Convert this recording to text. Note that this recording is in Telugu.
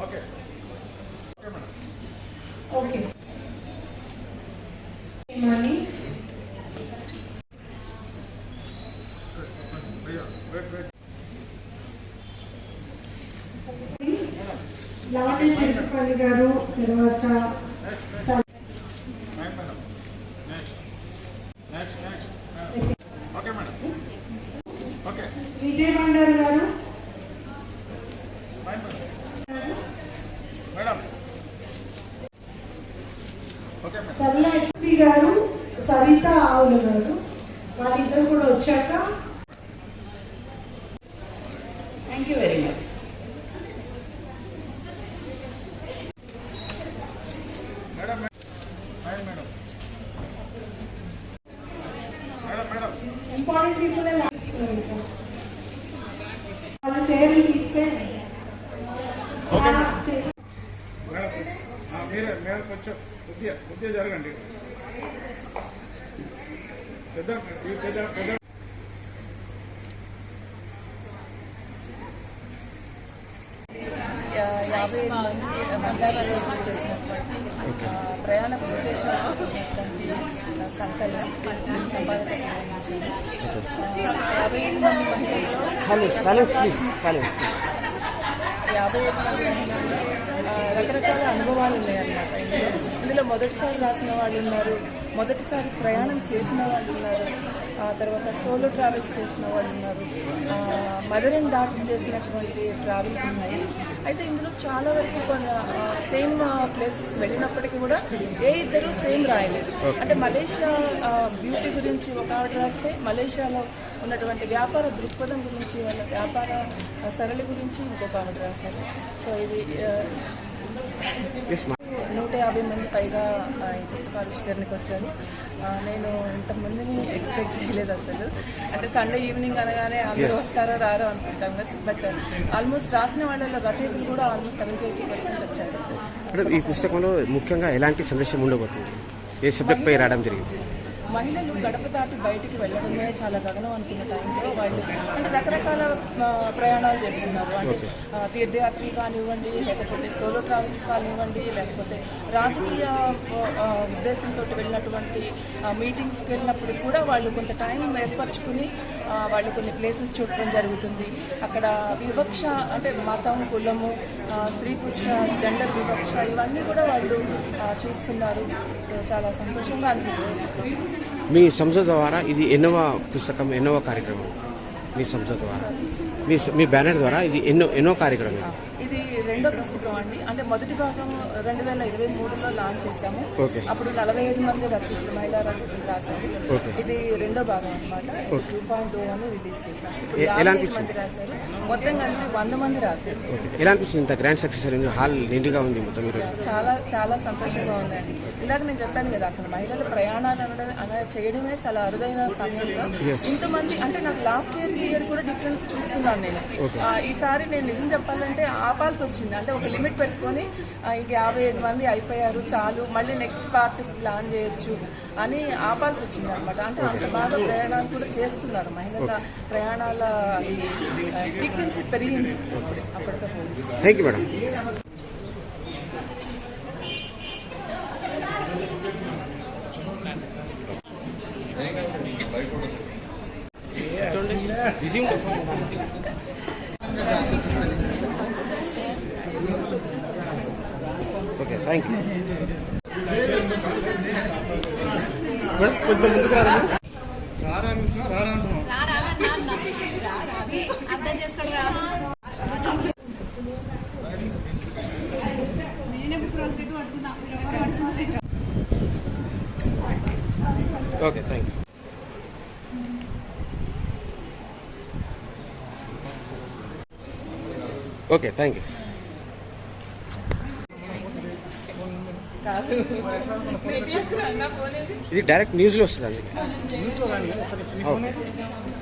ఓకే మనీ లావణ్య చంద్రపల్లి గారు తర్వాత విజయ్ బండారు గారు గారు సవిత ఆవుల గారు వాళ్ళిద్దరు కూడా వచ్చాక thank you very much important people తీస్తే కొంచెం కొద్దిగా కొద్దిగా జరగండి యాభై మంది మండలాల రోజు చేసినటువంటి ప్రయాణ విశేషాలు సంకల్పం యాభై ఐదు మంది మహిళల్లో యాభై ఐదు మంది మహిళల్లో రకరకాల అనుభవాలు ఉన్నాయన్నమాట ఇందులో మొదటిసారి రాసిన వాళ్ళు ఉన్నారు మొదటిసారి ప్రయాణం చేసిన వాళ్ళు ఉన్నారు ఆ తర్వాత సోలో ట్రావెల్స్ చేసిన వాళ్ళు ఉన్నారు మదర్ అండ్ డాటర్ చేసినటువంటి ట్రావెల్స్ ఉన్నాయి అయితే ఇందులో చాలా వరకు సేమ్ ప్లేసెస్కి వెళ్ళినప్పటికీ కూడా ఏ ఇద్దరు సేమ్ రాయలేదు అంటే మలేషియా బ్యూటీ గురించి ఒక ఆవిడ రాస్తే మలేషియాలో ఉన్నటువంటి వ్యాపార దృక్పథం గురించి వాళ్ళ వ్యాపార సరళి గురించి ఇంకొక ఆవిడ రాశారు సో ఇది యాభై మంది పైగా ఈ ఆవిష్కరణకు వచ్చాను నేను ఇంతమందిని ఎక్స్పెక్ట్ చేయలేదు అసలు అంటే సండే ఈవినింగ్ అనగానే అందరూ వస్తారో రారో అనుకుంటాం బట్ ఆల్మోస్ట్ uh, రాసిన వాళ్ళ రచయితలు కూడా ఆల్మోస్ట్ సెవెంటీ ఎయిటీ పర్సెంట్ వచ్చారు ఈ పుస్తకంలో ముఖ్యంగా ఎలాంటి సందేశం ఉండబోతుంది ఏ సబ్జెక్ట్ పై రావడం జరిగింది మహిళలు గడప దాటి బయటికి వెళ్ళడమే చాలా గగనం అనుకున్న టైంలో వాళ్ళు అంటే రకరకాల ప్రయాణాలు చేస్తున్నారు అంటే తీర్థయాత్రలు కానివ్వండి లేకపోతే సోలో ట్రావెల్స్ కానివ్వండి లేకపోతే రాజకీయ ఉద్దేశంతో వెళ్ళినటువంటి మీటింగ్స్కి వెళ్ళినప్పుడు కూడా వాళ్ళు కొంత టైం ఏర్పరచుకుని వాళ్ళు కొన్ని ప్లేసెస్ చూడటం జరుగుతుంది అక్కడ వివక్ష అంటే మతం కులము స్త్రీ పురుష జెండర్ వివక్ష ఇవన్నీ కూడా వాళ్ళు చూస్తున్నారు చాలా సంతోషంగా అనిపిస్తుంది మీ సంస్థ ద్వారా ఇది ఎన్నవ పుస్తకం ఎన్నవ కార్యక్రమం మీ సంస్థ ద్వారా మీ మీ బ్యానర్ ద్వారా ఇది ఎన్నో ఎన్నో కార్యక్రమం రెండో పుస్తకం అండి అంటే మొదటి భాగం రెండు వేల ఇరవై మూడులో లాంచ్ చేశాము అప్పుడు నలభై ఐదు మంది రచయితలు మహిళా రచయితలు రాశారు ఇది రెండో భాగం అనమాట టూ పాయింట్ టూ అని రిలీజ్ చేశాము మంది రాశారు మొత్తం కలిపి వంద మంది రాశారు ఇంత గ్రాండ్ సక్సెస్ హాల్ నిండుగా ఉంది మొత్తం చాలా చాలా సంతోషంగా ఉందండి ఇలాగ నేను చెప్పాను కదా అసలు మహిళలు ప్రయాణాలు అనడం చేయడమే చాలా అరుదైన సమయంలో ఇంతమంది అంటే నాకు లాస్ట్ ఇయర్ ఇయర్ కూడా డిఫరెన్స్ చూస్తున్నాను నేను ఈసారి నేను నిజం చెప్పాలంటే ఆపాల్సి వచ్చింది వచ్చింది అంటే ఒక లిమిట్ పెట్టుకొని ఇంక యాభై ఐదు మంది అయిపోయారు చాలు మళ్ళీ నెక్స్ట్ పార్టీ ప్లాన్ చేయొచ్చు అని ఆపాల్సి వచ్చింది అనమాట అంటే అంత బాగా ప్రయాణాలు కూడా చేస్తున్నారు మహిళల ప్రయాణాల ఫ్రీక్వెన్సీ పెరిగింది అప్పటితో Thank you. Okay, thank you. Okay, thank you. ఇది డైరెక్ట్ న్యూస్లో వస్తుంది అందుకే